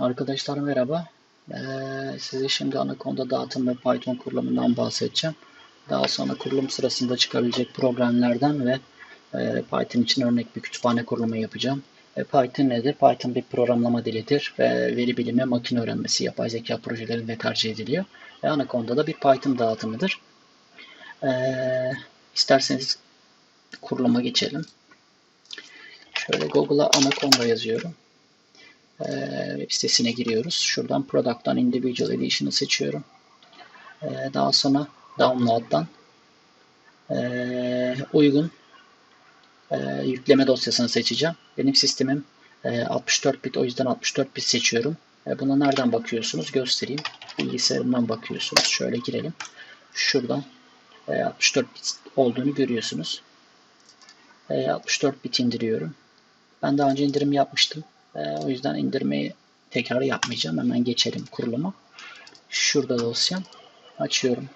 Arkadaşlar merhaba. Ee, size şimdi Anaconda dağıtım ve Python kurulumundan bahsedeceğim. Daha sonra kurulum sırasında çıkabilecek problemlerden ve e, Python için örnek bir kütüphane kurulumu yapacağım. E, Python nedir? Python bir programlama dilidir ve veri bilimi, makine öğrenmesi, yapay zeka projelerinde tercih ediliyor. Ve Anaconda da bir Python dağıtımıdır. E, isterseniz kuruluma geçelim. Şöyle Google'a Anaconda yazıyorum. Ee, web sitesine giriyoruz. Şuradan Product'tan Individual Edition'ı seçiyorum. Ee, daha sonra Download'dan ee, uygun ee, yükleme dosyasını seçeceğim. Benim sistemim ee, 64 bit o yüzden 64 bit seçiyorum. Ee, buna nereden bakıyorsunuz? Göstereyim. Bilgisayarımdan bakıyorsunuz. Şöyle girelim. Şuradan ee, 64 bit olduğunu görüyorsunuz. Ee, 64 bit indiriyorum. Ben daha önce indirim yapmıştım. E, o yüzden indirmeyi tekrar yapmayacağım. Hemen geçelim kuruluma. Şurada dosyam. Açıyorum.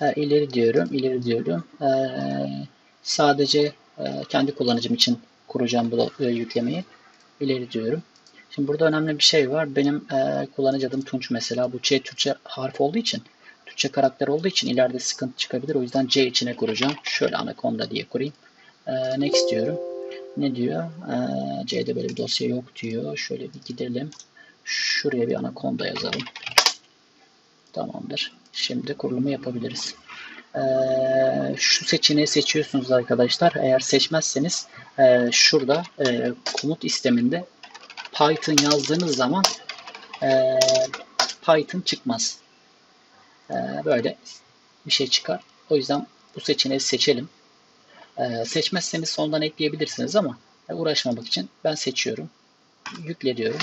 E, ileri diyorum. ileri diyorum. E, sadece e, kendi kullanıcım için kuracağım bu e, yüklemeyi. İleri diyorum. Şimdi burada önemli bir şey var. Benim e, kullanıcı adım Tunç mesela. Bu C Türkçe harf olduğu için Türkçe karakter olduğu için ileride sıkıntı çıkabilir. O yüzden C içine kuracağım. Şöyle Anaconda diye kurayım. E, next diyorum ne diyor? Ee, C'de böyle bir dosya yok diyor. Şöyle bir gidelim. Şuraya bir anaconda yazalım. Tamamdır. Şimdi kurulumu yapabiliriz. Ee, şu seçeneği seçiyorsunuz arkadaşlar. Eğer seçmezseniz e, şurada e, komut isteminde Python yazdığınız zaman e, Python çıkmaz. E, böyle bir şey çıkar. O yüzden bu seçeneği seçelim. Ee, seçmezseniz sondan ekleyebilirsiniz ama uğraşmamak için ben seçiyorum. Yükle diyorum.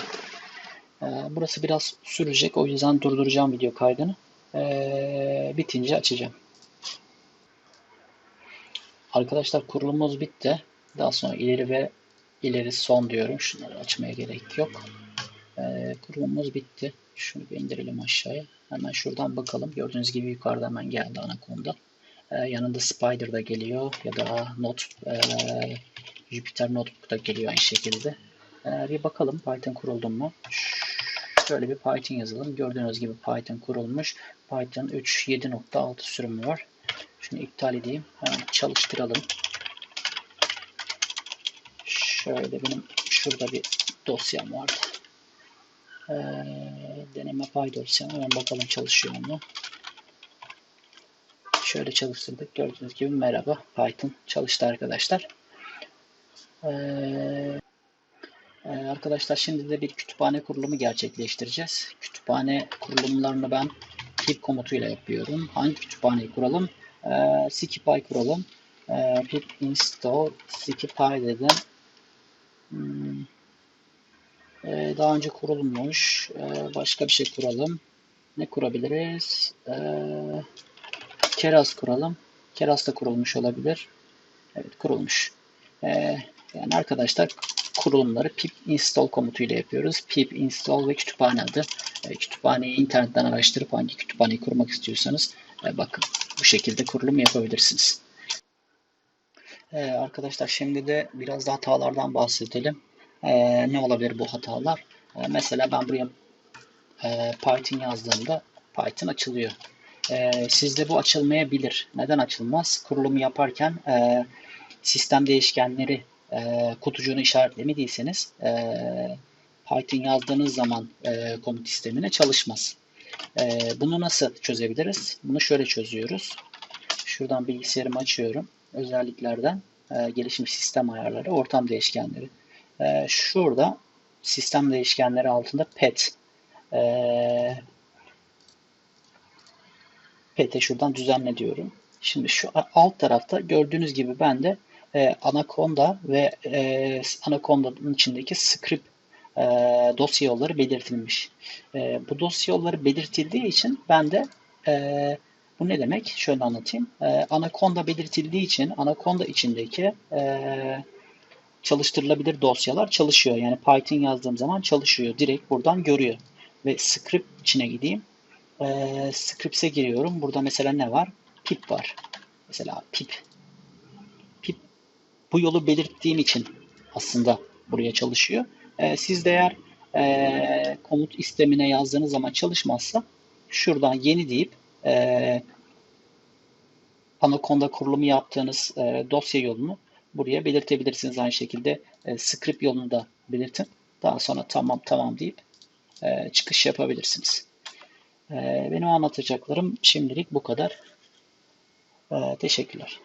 Ee, burası biraz sürecek. O yüzden durduracağım video kaydını. Ee, bitince açacağım. Arkadaşlar kurulumumuz bitti. Daha sonra ileri ve ileri son diyorum. Şunları açmaya gerek yok. kurulumumuz bitti. Şunu bir indirelim aşağıya. Hemen şuradan bakalım. Gördüğünüz gibi yukarıda hemen geldi anakonda. Ee, yanında Spider da geliyor ya da Note e, Jupyter Notebook da geliyor aynı şekilde. E, bir bakalım Python kuruldu mu? Şöyle bir Python yazalım. Gördüğünüz gibi Python kurulmuş. Python 3.7.6 sürümü var. Şunu iptal edeyim. Hemen çalıştıralım. Şöyle benim şurada bir dosyam vardı. Ee, deneme pay dosyam. Hemen bakalım çalışıyor mu? Şöyle çalıştırdık. Gördüğünüz gibi merhaba Python çalıştı arkadaşlar. Ee, arkadaşlar şimdi de bir kütüphane kurulumu gerçekleştireceğiz. Kütüphane kurulumlarını ben pip komutuyla yapıyorum. Hangi kütüphaneyi kuralım? Ee, scipy kuralım. Ee, pip install scipy dedim. Hmm. Ee, daha önce kurulmuş. Ee, başka bir şey kuralım. Ne kurabiliriz? Eee Keras kuralım. Keras da kurulmuş olabilir. Evet kurulmuş. Ee, yani arkadaşlar kurulumları pip install komutuyla yapıyoruz. Pip install ve kütüphane adı. E, kütüphaneyi internetten araştırıp hangi kütüphaneyi kurmak istiyorsanız e, bakın bu şekilde kurulum yapabilirsiniz. E, arkadaşlar şimdi de biraz da hatalardan bahsedelim. E, ne olabilir bu hatalar? E, mesela ben buraya e, Python yazdığımda Python açılıyor. E, sizde bu açılmayabilir. Neden açılmaz? Kurulumu yaparken e, sistem değişkenleri e, kutucuğunu işaretlemediyseniz e, Python yazdığınız zaman e, komut sistemine çalışmaz. E, bunu nasıl çözebiliriz? Bunu şöyle çözüyoruz. Şuradan bilgisayarımı açıyorum. Özelliklerden e, gelişmiş sistem ayarları, ortam değişkenleri. E, şurada sistem değişkenleri altında pet e, PT şuradan düzenle diyorum. Şimdi şu alt tarafta gördüğünüz gibi ben de e, Anaconda ve e, Anaconda'nın içindeki script e, dosya yolları belirtilmiş. E, bu dosya yolları belirtildiği için ben de e, bu ne demek? Şöyle anlatayım. E, Anaconda belirtildiği için Anaconda içindeki e, çalıştırılabilir dosyalar çalışıyor. Yani Python yazdığım zaman çalışıyor. Direkt buradan görüyor. Ve script içine gideyim e, Scripts'e giriyorum. Burada mesela ne var? Pip var. Mesela pip. Pip bu yolu belirttiğim için aslında buraya çalışıyor. E, siz de eğer e, komut istemine yazdığınız zaman çalışmazsa şuradan yeni deyip e, Panaconda kurulumu yaptığınız e, dosya yolunu buraya belirtebilirsiniz. Aynı şekilde e, script yolunu da belirtin. Daha sonra tamam tamam deyip e, çıkış yapabilirsiniz. E, benim anlatacaklarım şimdilik bu kadar. E, teşekkürler.